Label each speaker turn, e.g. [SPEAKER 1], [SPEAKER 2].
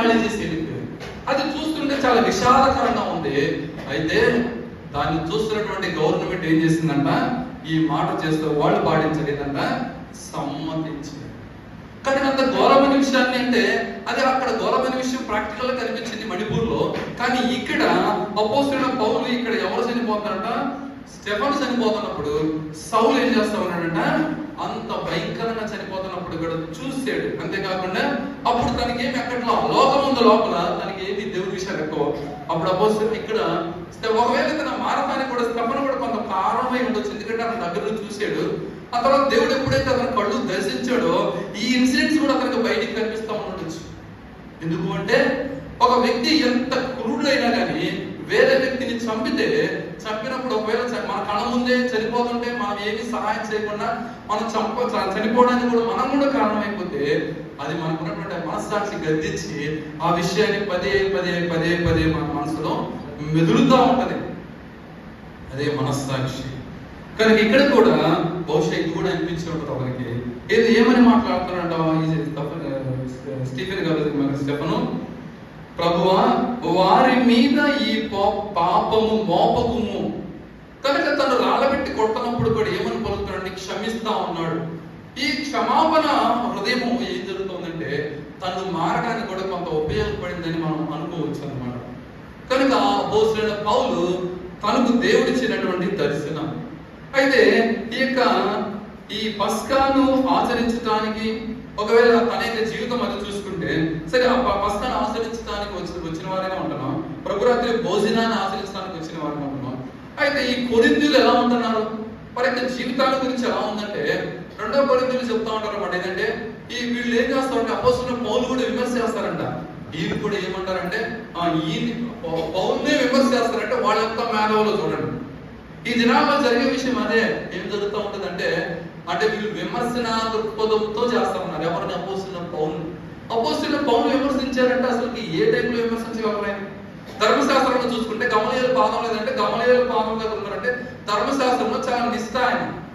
[SPEAKER 1] ఖాళీ చేసి వెళ్ళిపోయారు అది చూస్తుంటే చాలా విషాదకరంగా ఉంది. అయితే దాన్ని చూస్తున్నటువంటి గవర్నమెంట్ ఏం చేసిందంట? ఈ మాట చేస్తే వాళ్ళు పాటించలేదంట సమ్మతించారు కానీ అంత ఘోరమైన విషయాన్ని అంటే అది అక్కడ ఘోరమైన విషయం ప్రాక్టికల్గా కనిపించింది మణిపూర్లో కానీ ఇక్కడ అపోసిన పౌరులు ఇక్కడ ఎవరు చనిపోతారంట స్టెఫన్ చనిపోతున్నప్పుడు సౌలు ఏం చేస్తా ఉన్నాడంట? అంత భయంకరంగా చనిపోతున్నప్పుడు కూడా చూసాడు అంతేకాకుండా అప్పుడు తనకి ఏమి ఎక్కడ లోకం ఉంది లోపల. తనకి ఏమి దేవుడి విషయాలు ఎక్కువ? అప్పుడు అపోజిట్ ఇక్కడ ఒకవేళ తన మారతానికి కూడా స్టెఫన్ కూడా కొంత కారణమై ఉండొచ్చు. ఎందుకంటే అతను దగ్గర నుంచి చూసాడు ఆ తర్వాత దేవుడు ఎప్పుడైతే అతను కళ్ళు దర్శించాడో ఈ ఇన్సిడెంట్స్ కూడా అతనికి బయటికి కనిపిస్తా ఉండొచ్చు. ఎందుకు అంటే ఒక వ్యక్తి ఎంత క్రూరుడైనా కానీ వేరే వ్యక్తిని చంపితే చంపినప్పుడు ఒకవేళ మన కళ్ళ ముందే చనిపోతుంటే మనం ఏమీ సహాయం చేయకుండా మనం చంప చనిపోవడానికి కూడా మనం కూడా కారణమైపోతే అది మనకున్నటువంటి ఆ మనస్సాక్షి గద్దించి ఆ విషయాన్ని పదే పదే పదే పదే మన మనసులో మెదులుతూ ఉంటది. అదే మనస్సాక్షి. కనుక ఇక్కడ కూడా బహుశా ఇది కూడా అనిపించి ఉంటుంది ఒకరికి ఏది ఏమని మాట్లాడుతున్నాడు స్టీఫెన్ గారు స్టెఫను ప్రభువా వారి మీద ఈ పాపము మోపకుము. కనుక తను రాళ్ళబెట్టి కొట్టనప్పుడు కూడా ఏమని పలుకుతాడంటే క్షమిస్తా ఉన్నాడు ఈ క్షమాపణ హృదయం ఏం జరుగుతుందంటే తను మారడానికి కూడా కొంత ఉపయోగపడిందని మనం అనుకోవచ్చు అన్నమాట. కనుక అపోస్తులైన పౌలు తనకు దేవుడిచ్చినటువంటి దర్శనం. అయితే ఈ యొక్క ఈ పస్కాను ఆచరించడానికి ఒకవేళ తన యొక్క జీవితం అది చూసుకుంటే సరే ఆ ప- పస్కాను ఆచరించడానికి వచ్చిన వచ్చిన వారిగా ఉంటున్నాం ప్రభురాత్రి భోజనాన్ని ఆచరించడానికి వచ్చిన వారిగా ఉంటున్నాం అయితే ఈ కొరిందులు ఎలా ఉంటున్నారు? వారి యొక్క జీవితాల గురించి ఎలా ఉందంటే రెండో కొరిందులు చెప్తా ఉంటారు అన్నమాట ఏంటంటే ఈ వీళ్ళు ఏం చేస్తారంటే అపోస్తున్న పౌలు కూడా విమర్శ చేస్తారంట. వీళ్ళు కూడా ఏమంటారంటే ఆ పౌల్నే విమర్శ చేస్తారంటే వాళ్ళ యొక్క మేధావులో చూడండి. ఈ దినాల్లో జరిగే విషయం అదే. ఏం జరుగుతూ ఉంటుందంటే అంటే వీళ్ళు విమర్శన దృక్పథంతో చేస్తా ఉన్నారు. ఎవరిని? అపోస్తున్న పౌన్ అపోస్తున్న పౌన్ విమర్శ ధర్మశాస్త్రంలో చూసుకుంటే గమలీయుల పాదం లేదంటే గమలీయుల పాదం దగ్గర ఉన్నారంటే ధర్మశాస్త్రంలో చాలా నిష్ఠ ఆయన